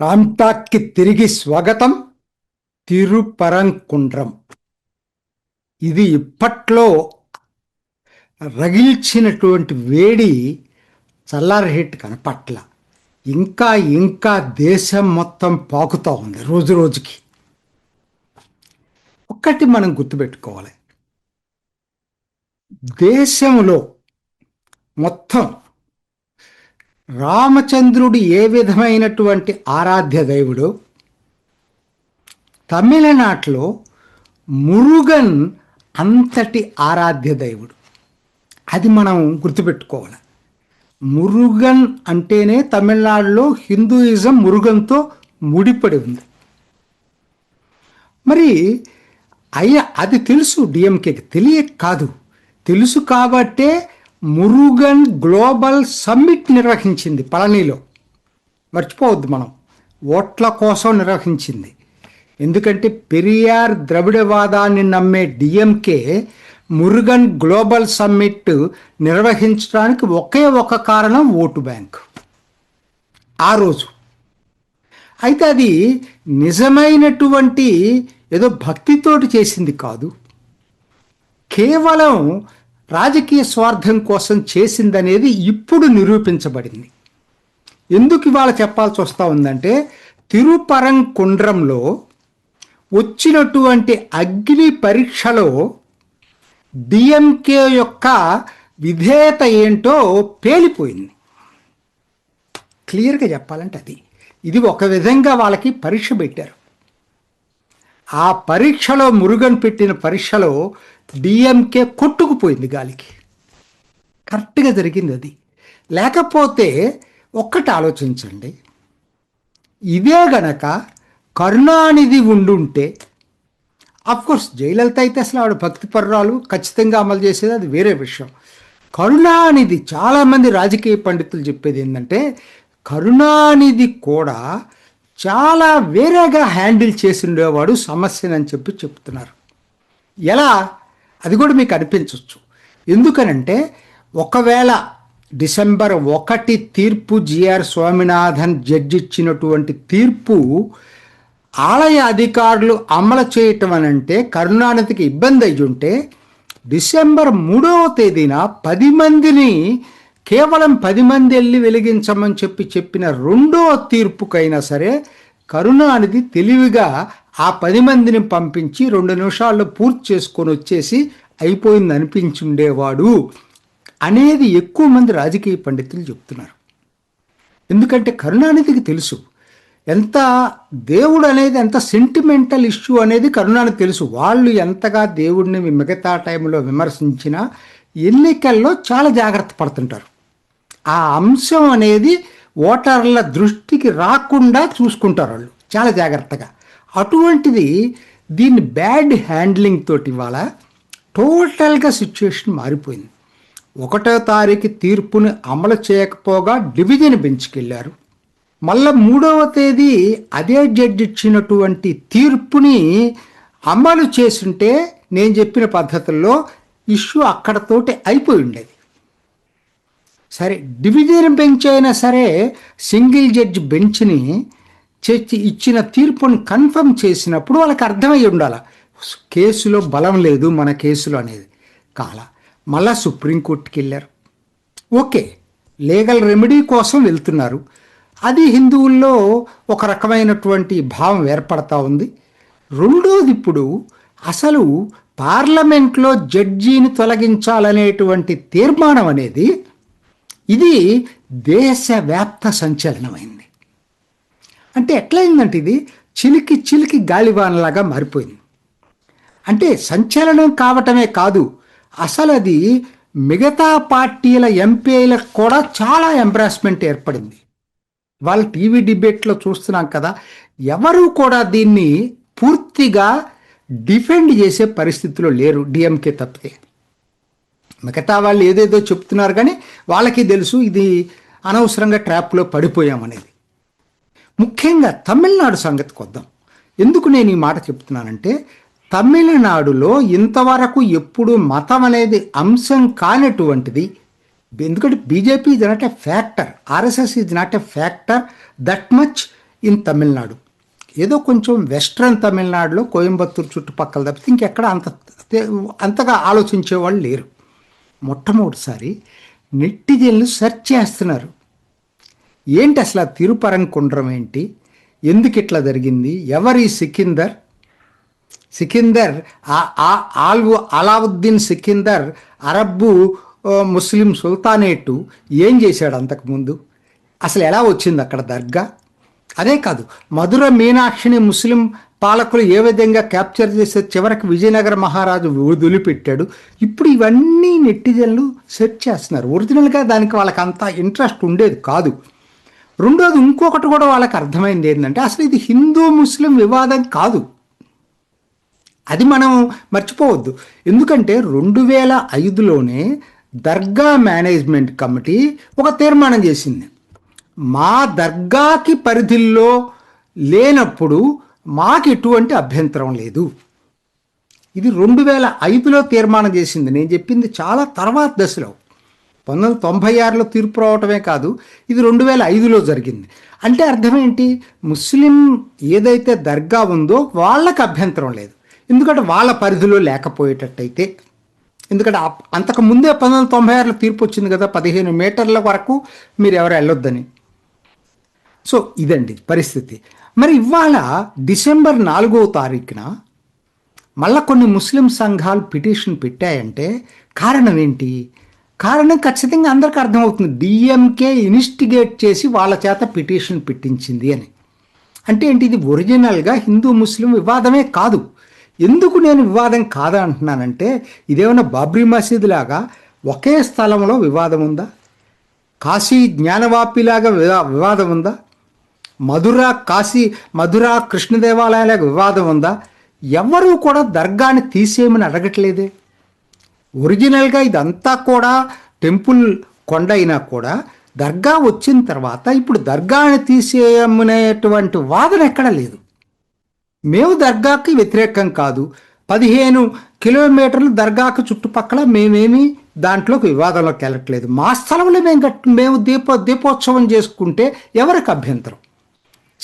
రామ్టాక్కి తిరిగి స్వాగతం తిరుపరంకుండ్రం. ఇది ఇప్పట్లో రగిల్చినటువంటి వేడి చల్లారహేట్ కనపట్ల. ఇంకా ఇంకా దేశం మొత్తం పాకుతూ ఉంది రోజు రోజుకి. ఒక్కటి మనం గుర్తుపెట్టుకోవాలి. దేశంలో మొత్తం రామచంద్రుడు ఏ విధమైనటువంటి ఆరాధ్య దైవుడు? తమిళనాట్లో మురుగన్ అంతటి ఆరాధ్య దైవుడు. అది మనం గుర్తుపెట్టుకోవాలి. మురుగన్ అంటేనే తమిళనాడులో హిందూయిజం మురుగన్తో ముడిపడి ఉంది. మరి అయ్యా అది తెలుసు డిఎంకేకి తెలియ కాదు. తెలుసు కాబట్టే మురుగన్ గ్లోబల్ సమ్మిట్ నిర్వహించింది పళనిలో. మర్చిపోవద్దు మనం. ఓట్ల కోసం నిర్వహించింది. ఎందుకంటే పెరియార్ ద్రవిడవాదాన్ని నమ్మే డిఎంకే మురుగన్ గ్లోబల్ సమ్మిట్ నిర్వహించడానికి ఒకే ఒక కారణం ఓటు బ్యాంక్. ఆ రోజు. అయితే అది నిజమైనటువంటి ఏదో భక్తితోటి చేసింది కాదు. కేవలం రాజకీయ స్వార్థం కోసం చేసిందనేది ఇప్పుడు నిరూపించబడింది. ఎందుకు ఇవాళ చెప్పాల్సి వస్తూ ఉందంటే తిరుపరంకుండ్రంలో వచ్చినటువంటి అగ్ని పరీక్షలో డిఎంకే యొక్క విధేయత ఏంటో పేలిపోయింది. క్లియర్గా చెప్పాలంటే అది. ఇది ఒక విధంగా వాళ్ళకి పరీక్ష పెట్టారు. ఆ పరీక్షలో మురుగన్ పెట్టిన పరీక్షలో డిఎంకే కొట్టుకుపోయింది గాలికి. కరెక్ట్గా జరిగింది అది. లేకపోతే ఒక్కటి ఆలోచించండి. ఇదే గనక కరుణానిధి ఉండుంటే కోర్స్ జయలలిత అయితే అసలు ఆవిడ భక్తి పర్రాలు ఖచ్చితంగా అమలు చేసేది అది వేరే విషయం. కరుణానిధి చాలామంది రాజకీయ పండితులు చెప్పేది ఏంటంటే కరుణానిధి కూడా చాలా వేరేగా హ్యాండిల్ చేసి ఉండేవాడు సమస్యనని చెప్పి చెప్తున్నారు. ఎలా? అది కూడా మీకు అనిపించవచ్చు ఎందుకనంటే ఒకవేళ డిసెంబర్ ఒకటి తీర్పు జిఆర్ స్వామినాథన్ జడ్జి ఇచ్చినటువంటి తీర్పు ఆలయ అధికారులు అమలు చేయటం అని అంటే కరుణానిధికి ఇబ్బంది అయ్యి ఉంటే డిసెంబర్ మూడవ తేదీన పది మందిని కేవలం పది మంది వెళ్ళి వెలిగించమని చెప్పి చెప్పిన రెండో తీర్పుకైనా సరే కరుణానిధి తెలివిగా ఆ పది మందిని పంపించి రెండు నిమిషాల్లో పూర్తి చేసుకొని వచ్చేసి అయిపోయింది అనిపించుండేవాడు అనేది ఎక్కువ మంది రాజకీయ పండితులు చెప్తున్నారు. ఎందుకంటే కరుణానిధికి తెలుసు ఎంత దేవుడు అనేది ఎంత సెంటిమెంటల్ ఇష్యూ అనేది కరుణానికి తెలుసు. వాళ్ళు ఎంతగా దేవుడిని మిగతా టైంలో విమర్శించినా ఎన్నికల్లో చాలా జాగ్రత్త పడుతుంటారు. ఆ అంశం అనేది ఓటర్ల దృష్టికి రాకుండా చూసుకుంటారు వాళ్ళు చాలా జాగ్రత్తగా. అటువంటిది దీన్ని బ్యాడ్ హ్యాండ్లింగ్ తోటి ఇవాళ టోటల్గా సిచ్యువేషన్ మారిపోయింది. ఒకటో తారీఖు తీర్పుని అమలు చేయకపోగా డివిజన్ బెంచ్కి వెళ్ళారు మళ్ళా మూడవ తేదీ అదే జడ్జి ఇచ్చినటువంటి తీర్పుని అమలు చేస్తుంటే నేను చెప్పిన పద్ధతుల్లో ఇష్యూ అక్కడతోటి అయిపోయి ఉండేది. సరే డివిజన్ బెంచ్ అయినా సరే సింగిల్ జడ్జి బెంచ్ని చర్చి ఇచ్చిన తీర్పును కన్ఫర్మ్ చేసినప్పుడు వాళ్ళకి అర్థమై ఉండాలి. కేసులో బలం లేదు మన కేసులో అనేది. కాల మళ్ళా సుప్రీంకోర్టుకి వెళ్ళారు. ఓకే లీగల్ రెమెడీ కోసం వెళ్తున్నారు. అది హిందువుల్లో ఒక రకమైనటువంటి భావం ఏర్పడతా ఉంది. రెండోది ఇప్పుడు అసలు పార్లమెంట్లో జడ్జీని తొలగించాలనేటువంటి తీర్మానం అనేది ఇది దేశవ్యాప్త సంచలనమైంది. అంటే ఎట్లయిందంటే ఇది చిలికి చిలికి గాలివానలాగా మారిపోయింది. అంటే సంచలనం కావటమే కాదు అసలు అది మిగతా పార్టీల ఎంపీలకు కూడా చాలా ఎంబ్రాస్మెంట్ ఏర్పడింది. వాళ్ళ టీవీ డిబేట్లో చూస్తున్నాం కదా ఎవరు కూడా దీన్ని పూర్తిగా డిఫెండ్ చేసే పరిస్థితిలో లేరు డిఎంకే తప్పితే. మిగతా వాళ్ళు ఏదేదో చెప్తున్నారు కానీ వాళ్ళకి తెలుసు ఇది అనవసరంగా ట్రాప్లో పడిపోయామనేది. ముఖ్యంగా తమిళనాడు సంగతికి వద్దాం. ఎందుకు నేను ఈ మాట చెప్తున్నానంటే తమిళనాడులో ఇంతవరకు ఎప్పుడు మతం అనేది అంశం కానటువంటిది. ఎందుకంటే BJP is not a factor RSS ఇది not a factor that much in Tamil Nadu. ఏదో కొంచెం వెస్ట్రన్ తమిళనాడులో కోయంబత్తూరు చుట్టుపక్కల తప్పితే ఇంకెక్కడ అంత అంతగా ఆలోచించే వాళ్ళు లేరు. మొట్టమొదటిసారి నెట్టిజన్లు సెర్చ్ చేస్తున్నారు. ఏంటి అసలు ఆ తిరుపరంకుండ్రం ఏంటి? ఎందుకు ఇట్లా జరిగింది? ఎవరి సికిందర్? సికిందర్ ఆ- ఆ- ఆల్వు Alauddin Sikandar Arab Muslim sultanate ఏం చేశాడు అంతకుముందు? అసలు ఎలా వచ్చింది అక్కడ దర్గా? అదే కాదు మధుర మీనాక్షిని ముస్లిం పాలకులు ఏ విధంగా క్యాప్చర్ చేసే చివరికి విజయనగర మహారాజు వదిలిపెట్టాడు? ఇప్పుడు ఇవన్నీ నెట్టిజన్లు సెర్చ్ చేస్తున్నారు. ఒరిజినల్గా దానికి వాళ్ళకి అంత ఇంట్రెస్ట్ ఉండేది కాదు. రెండోది ఇంకొకటి కూడా వాళ్ళకి అర్థమైంది ఏంటంటే అసలు ఇది హిందూ ముస్లిం వివాదం కాదు. అది మనం మర్చిపోవద్దు. ఎందుకంటే రెండు వేల ఐదులోనే దర్గా మేనేజ్మెంట్ కమిటీ ఒక తీర్మానం చేసింది. మా దర్గాకి పరిధిలో లేనప్పుడు మాకు ఎటువంటి అభ్యంతరం లేదు. ఇది రెండు వేల ఐదులో తీర్మానం చేసింది. నేను చెప్పింది చాలా తర్వాత దశలో. పంతొమ్మిది తొంభై ఆరులో తీర్పు రావటమే కాదు ఇది రెండు వేల ఐదులో జరిగింది. అంటే అర్థం ఏంటి? ముస్లిం ఏదైతే దర్గా ఉందో వాళ్ళకి అభ్యంతరం లేదు. ఎందుకంటే వాళ్ళ పరిధిలో లేకపోయేటట్టయితే. ఎందుకంటే అంతకు ముందే పంతొమ్మిది వందల తొంభై ఆరులో తీర్పు వచ్చింది కదా పదిహేను మీటర్ల వరకు మీరు ఎవరు వెళ్ళొద్దని. సో ఇదండి పరిస్థితి. మరి ఇవాళ డిసెంబర్ నాలుగో తారీఖున మళ్ళా కొన్ని ముస్లిం సంఘాలు పిటిషన్ పెట్టాయంటే కారణం ఏంటి? కారణం ఖచ్చితంగా అందరికీ అర్థమవుతుంది. డిఎంకే ఇన్వెస్టిగేట్ చేసి వాళ్ళ చేత పిటిషన్ పెట్టించింది అని. అంటే ఏంటి? ఇది ఒరిజినల్గా హిందూ ముస్లిం వివాదమే కాదు. ఎందుకు నేను వివాదం కాదా అంటున్నానంటే బాబ్రీ మసీద్ లాగా ఒకే స్థలంలో వివాదం ఉందా? కాశీ జ్ఞానవాపిలాగా వివా- వివాదం ఉందా? మధుర కాశీ మధుర కృష్ణ దేవాలయాలకు వివాదం ఉందా? ఎవరూ కూడా దర్గాని తీసేయమని అడగట్లేదే. ఒరిజినల్గా ఇదంతా కూడా టెంపుల్ కొండ అయినా కూడా దర్గా వచ్చిన తర్వాత ఇప్పుడు దర్గాని తీసేయమనేటువంటి వాదన ఎక్కడ లేదు. మేము దర్గాకి వ్యతిరేకం కాదు. పదిహేను కిలోమీటర్లు దర్గాకు చుట్టుపక్కల మేమేమి దాంట్లోకి వివాదంలోకి వెళ్ళట్లేదు. మా స్థలంలో మేము మేము దీప దీపోత్సవం చేసుకుంటే ఎవరికి అభ్యంతరం?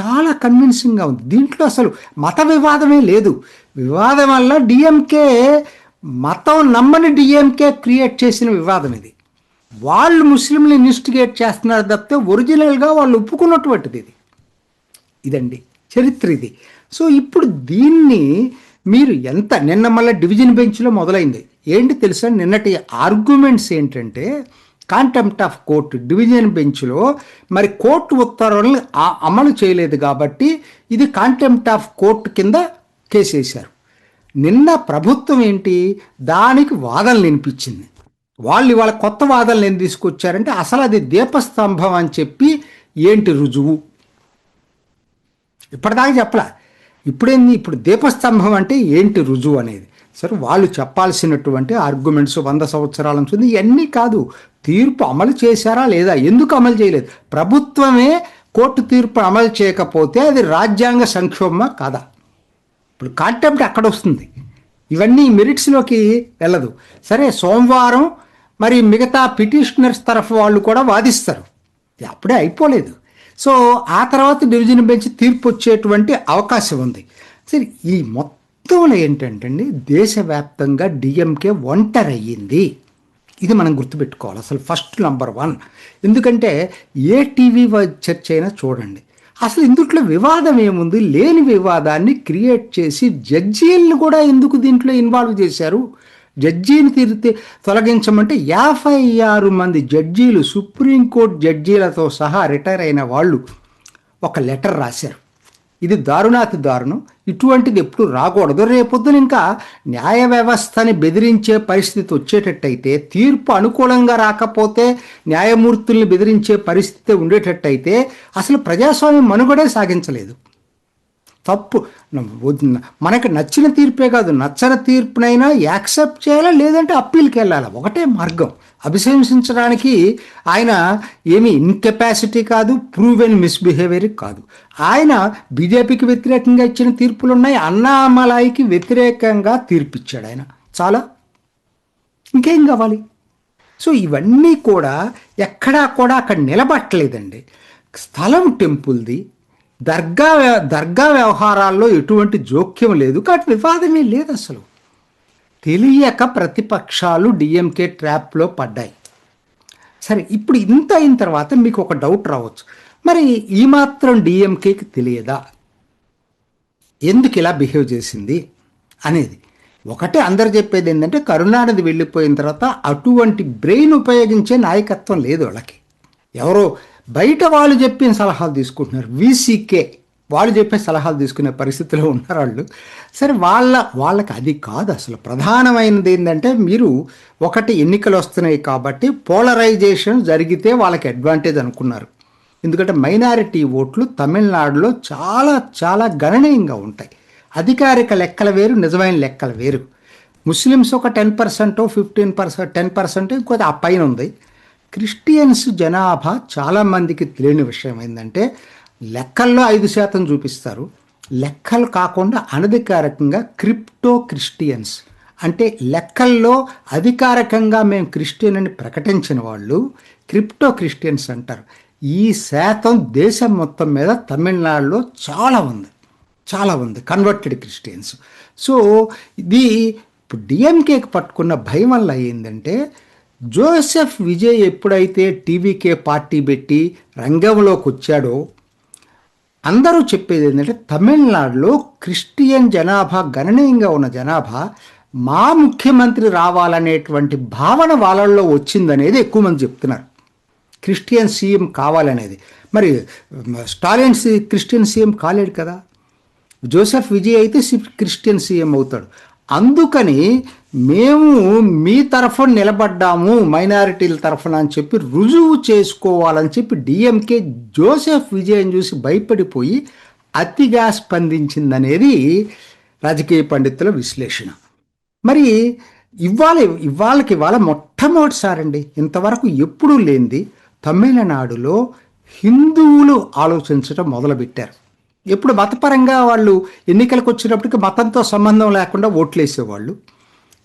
చాలా కన్విన్సింగ్గా ఉంది. దీంట్లో అసలు మత వివాదమే లేదు. వివాదం వల్ల డిఎంకే మతం నమ్మని డిఎంకే క్రియేట్ చేసిన వివాదం ఇది. వాళ్ళు ముస్లింలు ఇన్వెస్టిగేట్ చేస్తున్నారు తప్పితే ఒరిజినల్గా వాళ్ళు ఒప్పుకున్నటువంటిది ఇది. ఇదండి చరిత్ర ఇది. సో ఇప్పుడు దీన్ని మీరు ఎంత నిన్న మళ్ళీ డివిజన్ బెంచ్లో మొదలైంది. ఏంటి తెలుసా? నిన్నటి ఆర్గ్యుమెంట్స్ ఏంటంటే కాంటెంప్ట్ ఆఫ్ కోర్టు డివిజన్ బెంచ్లో మరి కోర్టు ఉత్తర్వులను అమలు చేయలేదు కాబట్టి ఇది కాంటెంప్ట్ ఆఫ్ కోర్టు కింద కేసేశారు. నిన్న ప్రభుత్వం ఏంటి? దానికి వాదనలు వినిపించింది. వాళ్ళు ఇవాళ కొత్త వాదనలు ఏం తీసుకొచ్చారంటే అసలు అది దీపస్తంభం అని చెప్పి ఏంటి రుజువు? ఇప్పటిదాకా చెప్పలా. ఇప్పుడేంది? ఇప్పుడు దీపస్తంభం అంటే ఏంటి రుజువు అనేది? సరే వాళ్ళు చెప్పాల్సినటువంటి ఆర్గ్యుమెంట్స్ వంద సంవత్సరాల నుంచి ఇవన్నీ కాదు. తీర్పు అమలు చేశారా లేదా? ఎందుకు అమలు చేయలేదు? ప్రభుత్వమే కోర్టు తీర్పు అమలు చేయకపోతే అది రాజ్యాంగ సంక్షోభమా కాదా? ఇప్పుడు కాంటెంప్ట్ అక్కడ వస్తుంది. ఇవన్నీ మెరిట్స్లోకి వెళ్ళదు. సరే సోమవారం మరి మిగతా పిటిషనర్స్ తరఫు వాళ్ళు కూడా వాదిస్తారు. అప్పుడే అయిపోలేదు. సో ఆ తర్వాత డివిజన్ బెంచ్ తీర్పు వచ్చేటువంటి అవకాశం ఉంది. సరే ఈ మొత్తంలో ఏంటంటే అండి దేశవ్యాప్తంగా డిఎంకే ఒంటరయ్యింది ఇది మనం గుర్తుపెట్టుకోవాలి. అసలు ఫస్ట్ నంబర్ వన్ ఎందుకంటే ఏ టీవీ చర్చ అయినా చూడండి. అసలు ఇందుట్లో వివాదం ఏముంది? లేని వివాదాన్ని క్రియేట్ చేసి జడ్జీలను కూడా ఎందుకు దీంట్లో ఇన్వాల్వ్ చేశారు? జడ్జీని తిరిగి తొలగించమంటే యాభై ఆరు మంది జడ్జీలు సుప్రీంకోర్టు జడ్జీలతో సహా రిటైర్ అయిన వాళ్ళు ఒక లెటర్ రాశారు. ఇది దారుణాతి దారుణం. ఇటువంటిది ఎప్పుడు రాకూడదు. రేపొద్దున ఇంకా న్యాయ వ్యవస్థని బెదిరించే పరిస్థితి వచ్చేటట్టయితే తీర్పు అనుకూలంగా రాకపోతే న్యాయమూర్తుల్ని బెదిరించే పరిస్థితి ఉండేటట్టయితే అసలు ప్రజాస్వామ్యం మనుగడే సాగించలేదు. తప్పు. మనకి నచ్చిన తీర్పే కాదు నచ్చని తీర్పునైనా యాక్సెప్ట్ చేయాలా లేదంటే అప్పీల్కి వెళ్ళాలి? ఒకటే మార్గం. అభిశంసించడానికి ఆయన ఏమి ఇన్కెపాసిటీ కాదు ప్రూవెన్ మిస్బిహేవియర్ కాదు. ఆయన బీజేపీకి వ్యతిరేకంగా ఇచ్చిన తీర్పులు ఉన్నాయి అన్నామలాయికి వ్యతిరేకంగా తీర్పిచ్చాడు ఆయన. చాలా ఇంకేం కావాలి? సో ఇవన్నీ కూడా ఎక్కడా కూడా అక్కడ నిలబట్టలేదండి. స్థలం టెంపుల్ది దర్గా వ్య- దర్గా వ్యవహారాల్లో ఎటువంటి జోక్యం లేదు కాబట్టి వివాదమే లేదు అసలు. తెలియక ప్రతిపక్షాలు డిఎంకే ట్రాప్లో పడ్డాయి. సరే ఇప్పుడు ఇంత అయిన తర్వాత మీకు ఒక డౌట్ రావచ్చు. మరి ఈ మాత్రం డిఎంకేకి తెలియదా? ఎందుకు ఇలా బిహేవ్ చేసింది? అనేది. ఒకటే అందరు చెప్పేది ఏంటంటే కరుణానిధి వెళ్ళిపోయిన తర్వాత అటువంటి బ్రెయిన్ ఉపయోగించే నాయకత్వం లేదు వాళ్ళకి. ఎవరో బయట వాళ్ళు చెప్పిన సలహాలు తీసుకుంటున్నారు. వీసీకే వాళ్ళు చెప్పే సలహాలు తీసుకునే పరిస్థితిలో ఉన్నారు వాళ్ళు. సరే వాళ్ళ వాళ్ళకి అది కాదు అసలు. ప్రధానమైనది ఏంటంటే మీరు ఒకటి ఎన్నికలు వస్తున్నాయి కాబట్టి పోలరైజేషన్ జరిగితే వాళ్ళకి అడ్వాంటేజ్ అనుకున్నారు. ఎందుకంటే మైనారిటీ ఓట్లు తమిళనాడులో చాలా చాలా గణనీయంగా ఉంటాయి. అధికారిక లెక్కల వేరు నిజమైన లెక్కల వేరు. ముస్లిమ్స్ ఒక ten percent fifteen percent ten percent ఇంకొక ఆ పైన ఉంది. క్రిస్టియన్స్ జనాభా చాలామందికి తెలియని విషయం ఏంటంటే లెక్కల్లో ఐదు శాతం చూపిస్తారు. లెక్కలు కాకుండా అనధికారికంగా క్రిప్టో క్రిస్టియన్స్. అంటే లెక్కల్లో అధికారికంగా మేము క్రిస్టియన్ అని ప్రకటించిన వాళ్ళు క్రిప్టో క్రిస్టియన్స్ అంటారు. ఈ శాతం దేశం మొత్తం మీద తమిళనాడులో చాలా ఉంది. చాలా ఉంది. కన్వర్టెడ్ క్రిస్టియన్స్ సో ఇది ఇప్పుడు డిఎంకేకి పట్టుకున్న భయం వల్ల ఏంటంటే జోసెఫ్ విజయ్ ఎప్పుడైతే టీవీకే పార్టీ పెట్టి రంగంలోకి వచ్చాడో అందరూ చెప్పేది ఏంటంటే తమిళనాడులో క్రిస్టియన్ జనాభా గణనీయంగా ఉన్న జనాభా మా ముఖ్యమంత్రి రావాలనేటువంటి భావన వాళ్ళల్లో వచ్చిందనేది ఎక్కువ మంది చెప్తున్నారు. క్రిస్టియన్ సీఎం కావాలనేది. మరి స్టాలిన్ సీ క్రిస్టియన్ సీఎం కాలేడు కదా? జోసెఫ్ విజయ్ అయితే క్రిస్టియన్ సీఎం అవుతాడు. అందుకని మేము మీ తరఫున నిలబడ్డాము మైనారిటీల తరఫున అని చెప్పి రుజువు చేసుకోవాలని చెప్పి డిఎంకే జోసెఫ్ విజయం చూసి భయపడిపోయి అతిగా స్పందించిందనేది రాజకీయ పండితుల విశ్లేషణ. మరి ఇవాళ ఇవాళకి ఇవాళ మొట్టమొదటిసారండి ఇంతవరకు ఎప్పుడూ లేనిది తమిళనాడులో హిందువులు ఆలోచించడం మొదలుపెట్టారు. ఎప్పుడు మతపరంగా వాళ్ళు ఎన్నికలకు వచ్చినప్పటికీ మతంతో సంబంధం లేకుండా ఓట్లేసేవాళ్ళు.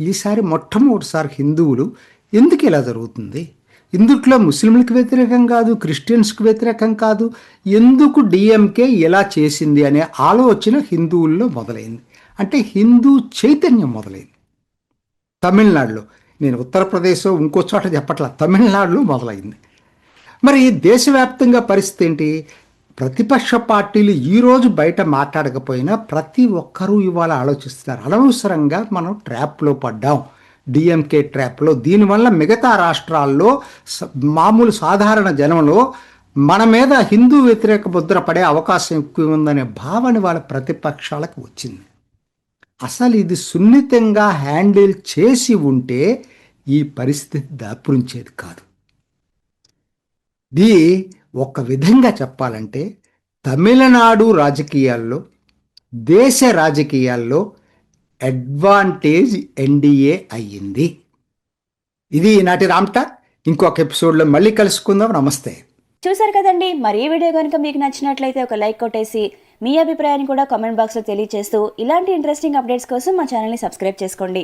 ఈసారి మొట్టమొదటిసారి హిందువులు ఎందుకు ఇలా జరుగుతుంది? ఇందుట్లో ముస్లింలకు వ్యతిరేకం కాదు క్రిస్టియన్స్కి వ్యతిరేకం కాదు. ఎందుకు డిఎంకే ఇలా చేసింది అనే ఆలోచన హిందువుల్లో మొదలైంది. అంటే హిందూ చైతన్యం మొదలైంది. తమిళనాడులో నేను ఉత్తరప్రదేశ్ ఇంకో చోట చెప్పట్లా తమిళనాడులో మొదలైంది. మరి దేశవ్యాప్తంగా పరిస్థితి ఏంటి? ప్రతిపక్ష పార్టీలు ఈరోజు బయట మాట్లాడకపోయినా ప్రతి ఒక్కరూ ఇవాళ ఆలోచిస్తున్నారు. అనవసరంగా మనం ట్రాప్లో పడ్డాం. డిఎంకే ట్రాప్లో. దీనివల్ల మిగతా రాష్ట్రాల్లో స- మామూలు సాధారణ జనంలో మన మీద హిందూ వ్యతిరేక ముద్ర పడే అవకాశం ఎక్కువ ఉందనే భావన వాళ్ళ ప్రతిపక్షాలకు వచ్చింది. అసలు ఇది సున్నితంగా హ్యాండిల్ చేసి ఉంటే ఈ పరిస్థితి దాపురించేది కాదు. ఇది ఒక విధంగా చెప్పాలంటే తమిళనాడు రాజకీయాల్లో దేశ రాజకీయాల్లో అడ్వాంటేజ్ ఎన్డీఏ అయ్యింది. ఇది ఈనాటి రామ్టా ఇంకొక ఎపిసోడ్లో మళ్ళీ కలుసుకుందాం. నమస్తే. చూసారు కదండి మరి ఈ వీడియో కనుక మీకు నచ్చినట్లయితే ఒక లైక్ కొట్టేసి మీ అభిప్రాయాన్ని కూడా కామెంట్ బాక్స్లో తెలియజేస్తూ ఇలాంటి ఇంట్రెస్టింగ్ అప్డేట్స్ కోసం మా ఛానల్ని సబ్స్క్రైబ్ చేసుకోండి.